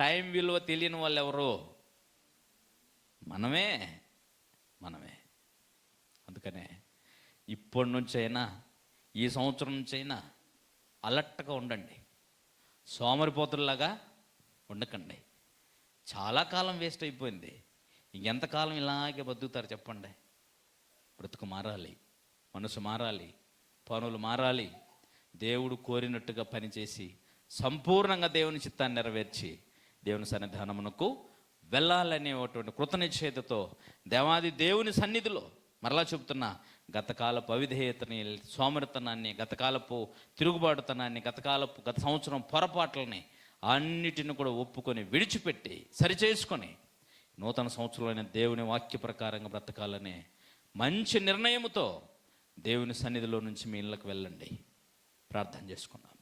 Time విలువ తెలియని వాళ్ళు ఎవరు? మనమే. మనమే. అందుకనే ఇప్పటి నుంచైనా ఈ సంవత్సరం నుంచైనా అలర్ట్గా ఉండండి. సోమరిపోతుల్లాగా ఉండకండి. చాలా కాలం వేస్ట్ అయిపోయింది. ఇంకెంతకాలం ఇలాగే బతుకుతారు చెప్పండి. బ్రతుకు మారాలి. మనసు మారాలి. పనులు మారాలి. దేవుడు కోరినట్టుగా పనిచేసి సంపూర్ణంగా దేవుని చిత్తాన్ని నెరవేర్చి దేవుని సన్నిధానమునకు వెళ్ళాలనేటువంటి కృతనిచ్చేదతో దేవాది దేవుని సన్నిధిలో మరలా చెబుతున్నా గతకాలపు అవిధేయతని సోమరితనాన్ని గతకాలపు తిరుగుబాటుతనాన్ని గతకాలపు గత సంవత్సరం పొరపాట్లని అన్నిటిని కూడా ఒప్పుకొని విడిచిపెట్టి సరిచేసుకొని నూతన సంవత్సరంలోని దేవుని వాక్య ప్రకారంగా బ్రతకాలనే మంచి నిర్ణయముతో దేవుని సన్నిధిలో నుంచి మీ ఇళ్ళకి వెళ్ళండి. ప్రార్థన చేసుకున్నాం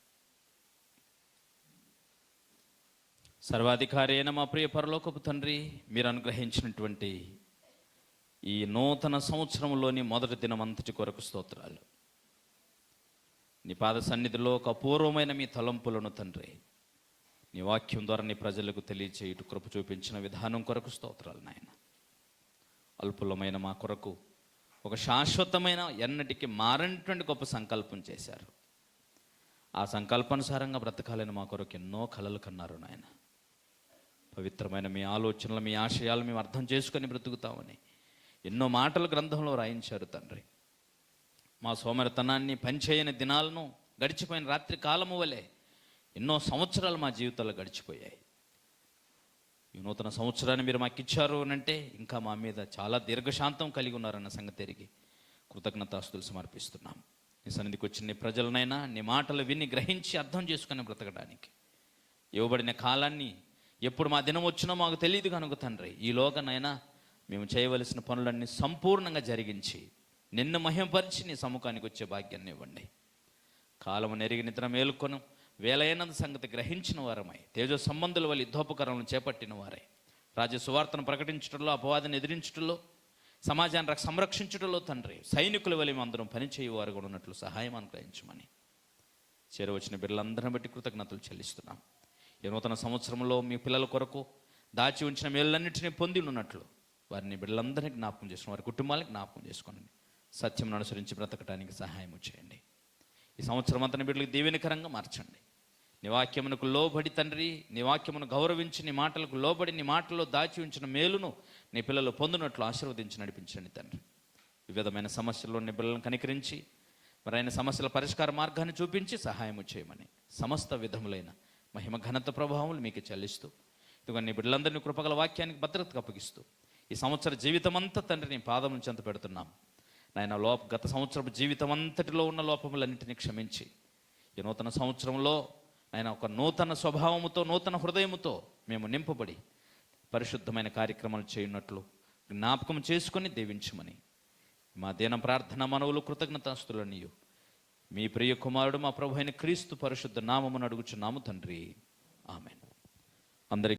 సర్వాధికారి అయిన మా ప్రియ పరలోకపు తండ్రి మీరు అనుగ్రహించినటువంటి ఈ నూతన సంవత్సరంలోని మొదటి దినమంతటి కొరకు స్తోత్రాలు. నీ పాద సన్నిధిలో ఒక అపూర్వమైన మీ తలంపులను తండ్రి నీ వాక్యం ద్వారా నీ ప్రజలకు తెలియచేయుట కృప చూపించిన విధానం కొరకు స్తోత్రాలు నాయన. అల్పులమైన మా కొరకు ఒక శాశ్వతమైన ఎన్నటికి మారనటువంటి గొప్ప సంకల్పం చేశారు. ఆ సంకల్పానుసారంగా బ్రతకాలని మా కొరకు ఎన్నో కలలు కన్నారు నాయన. పవిత్రమైన మీ ఆలోచనలు మీ ఆశయాలు మేము అర్థం చేసుకొని బ్రతుకుతామని ఎన్నో మాటలు గ్రంథంలో రాయించారు తండ్రి. మా సోమరితనాన్ని పనిచేయని దినాలను గడిచిపోయిన రాత్రి కాలము వలె ఎన్నో సంవత్సరాలు మా జీవితాలు గడిచిపోయాయి. ఈ నూతన సంవత్సరాన్ని మీరు మాకు ఇచ్చారు అని అంటే ఇంకా మా మీద చాలా దీర్ఘశాంతం కలిగి ఉన్నారన్న సంగతి తిరిగి కృతజ్ఞతాస్తులు సమర్పిస్తున్నాం. నీ సన్నిధికి వచ్చిన నీ ప్రజలనైనా నీ మాటలు విని గ్రహించి అర్థం చేసుకుని బ్రతకడానికి ఇవ్వబడిన కాలాన్ని ఎప్పుడు మా దినం వచ్చినో మాకు తెలియదు కనుక తండ్రి ఈ లోకనైనా మేము చేయవలసిన పనులన్నీ సంపూర్ణంగా జరిగించి నిన్ను మహిమపరిచి నీ సముఖానికి వచ్చే భాగ్యాన్ని ఇవ్వండి. కాలము నెరిగి నిద్ర మేలుకొను వేలైనంత సంగతి గ్రహించిన వారమై తేజో సంబంధుల వల్ల యుద్ధోపకరణలు చేపట్టిన వారై రాజ్య సువార్తను ప్రకటించడంలో అపవాదిని ఎదిరించడంలో సమాజాన్ని సంరక్షించడంలో తండ్రి సైనికుల వల్ల అందరం పనిచేయవారు కూడా ఉన్నట్లు సహాయం అనుగ్రహించమని. చేరవచ్చిన బిడ్డలందరిని బట్టి కృతజ్ఞతలు చెల్లిస్తున్నాం. ఈ నూతన సంవత్సరంలో మీ పిల్లల కొరకు దాచి ఉంచిన మేళ్ళన్నింటినీ పొంది ఉన్నట్లు వారిని బిడ్డలందరినీ జ్ఞాపకం చేసుకుని వారి కుటుంబాలకు జ్ఞాపకం చేసుకోండి సత్యం అనుసరించి బ్రతకటానికి సహాయం చేయండి. ఈ సంవత్సరం అంతా బిడ్డలకు దీవెనకరంగా మార్చండి. నీ వాక్యమునకు లోబడి తండ్రి నీ వాక్యమును గౌరవించి నీ మాటలకు లోబడి నీ మాటల్లో దాచి ఉంచిన మేలును నీ పిల్లలు పొందినట్లు ఆశీర్వదించి నడిపించండి తండ్రి. వివిధమైన సమస్యల్లో నీ పిల్లలను కనికరించి మరి ఆయన సమస్యల పరిష్కార మార్గాన్ని చూపించి సహాయము చేయమని సమస్త విధములైన మహిమ ఘనత ప్రభావములు మీకు చెల్లిస్తూ ఇదిగో నీ బిడ్డలందరినీ కృపగల వాక్యానికి భద్రతకు అప్పగిస్తూ ఈ సంవత్సర జీవితం అంతా తండ్రి నీ పాదం చెంత పెడుతున్నాం. నాయన లోప గత సంవత్సరపు జీవితం అంతటిలో ఉన్న లోపములన్నింటినీ క్షమించి ఈ నూతన సంవత్సరంలో ఆయన ఒక నూతన స్వభావముతో నూతన హృదయముతో మేము నింపబడి పరిశుద్ధమైన కార్యక్రమాలు చేయనట్లు జ్ఞాపకం చేసుకొని దీవించమని మా దీన ప్రార్థన మనవులు కృతజ్ఞతాస్తులనియు. మీ ప్రియ కుమారుడు మా ప్రభు అయిన క్రీస్తు పరిశుద్ధ నామమును అడుగుచున్నాము తండ్రి. ఆమె అందరికీ